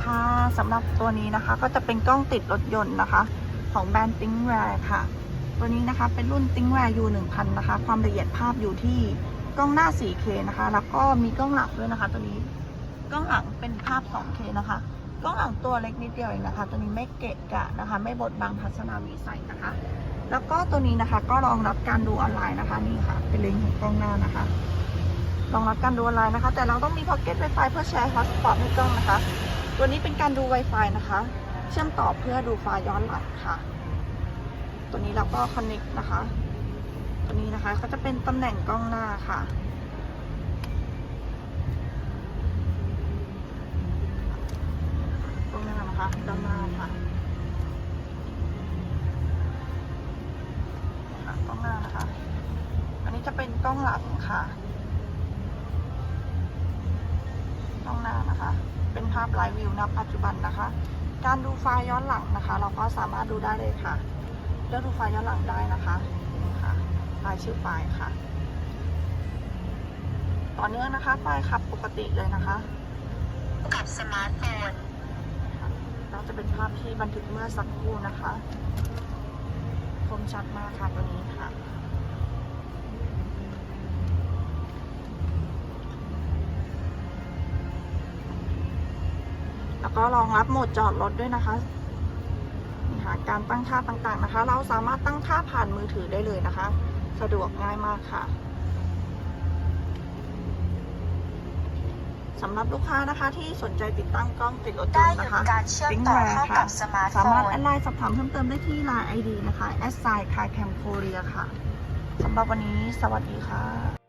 สวัสดีค่ะสำหรับตัวนี้นะคะ ก็จะเป็นกล้องติดรถยนต์นะคะ ของแบรนด์ t h i n g w a r ค่ะ ตัวนี้นะคะเป็นรุ่น t h i n g w a r U 1000นะคะ ความละเอียดภาพอยู่ที่กล้องหน้า 4K นะคะ แล้วก็มีกล้องหลังด้วยนะคะ ตัวนี้กล้องหลังเป็นภาพ 2K นะคะ กล้องหลังตัวเล็กนิดเดียวเองนะคะ ตัวนี้ไม่เกะกะนะคะ ไม่บดบังทัศนวิสัยนะคะ แล้วก็ตัวนี้นะคะก็รองรับการดูออนไลน์นะคะนี่ค่ะ เป็นเลนส์ของกล้องหน้านะคะรองรับการดูออนไลน์นะคะ แต่เราต้องมีพ็อกเก็ต Wi-Fi เพื่อแชร์ฮอตสปอตให้กล้องนะคะ ตัวนี้เป็นการดู Wi-Fi นะคะ เชื่อมต่อเพื่อดูไฟล์ย้อนหลังค่ะ ตัวนี้เราก็คอนเน็กนะคะ ตัวนี้นะคะก็จะเป็นตำแหน่งกล้องหน้าค่ะกล้องหน้านะคะด้านหน้าค่ะกล้องหน้านะคะ อันนี้จะเป็นกล้องหลังค่ะ กล้องหน้านะคะ เป็นภาพไลฟ์วิวณปัจจุบันนะคะ การดูไฟล์ย้อนหลังนะคะ เราก็สามารถดูได้เลยค่ะเลือกดูไฟล์ย้อนหลังได้นะคะนี่ค่ะไฟล์ชื่อไฟล์ค่ะ ต่อเนื่องนะคะไฟล์ขับปกติเลยนะคะ กับสมาร์ทโฟนเราจะเป็นภาพที่บันทึกเมื่อสักครู่นะคะ คมชัดมากค่ะตัวนี้ค่ะ แล้วก็รองรับโหมดจอดรถด้วยนะคะนี่ค่ะการตั้งค่าต่างๆนะคะ เราสามารถตั้งค่าผ่านมือถือได้เลยนะคะ สะดวกง่ายมากค่ะสำหรับลูกค้านะคะที่สนใจติดตั้งกล้องติดรถยได้นต์หยุนะดคะการเชื่อมต่อเข้ากับสมาร์ทโฟสามารถนแอดไลน์สอบถามเพิ่มเติมได้ที่ Line ID นะคะ s i c a r c a m Korea ค่ะสำหรับวันนี้สวัสดีค่ะ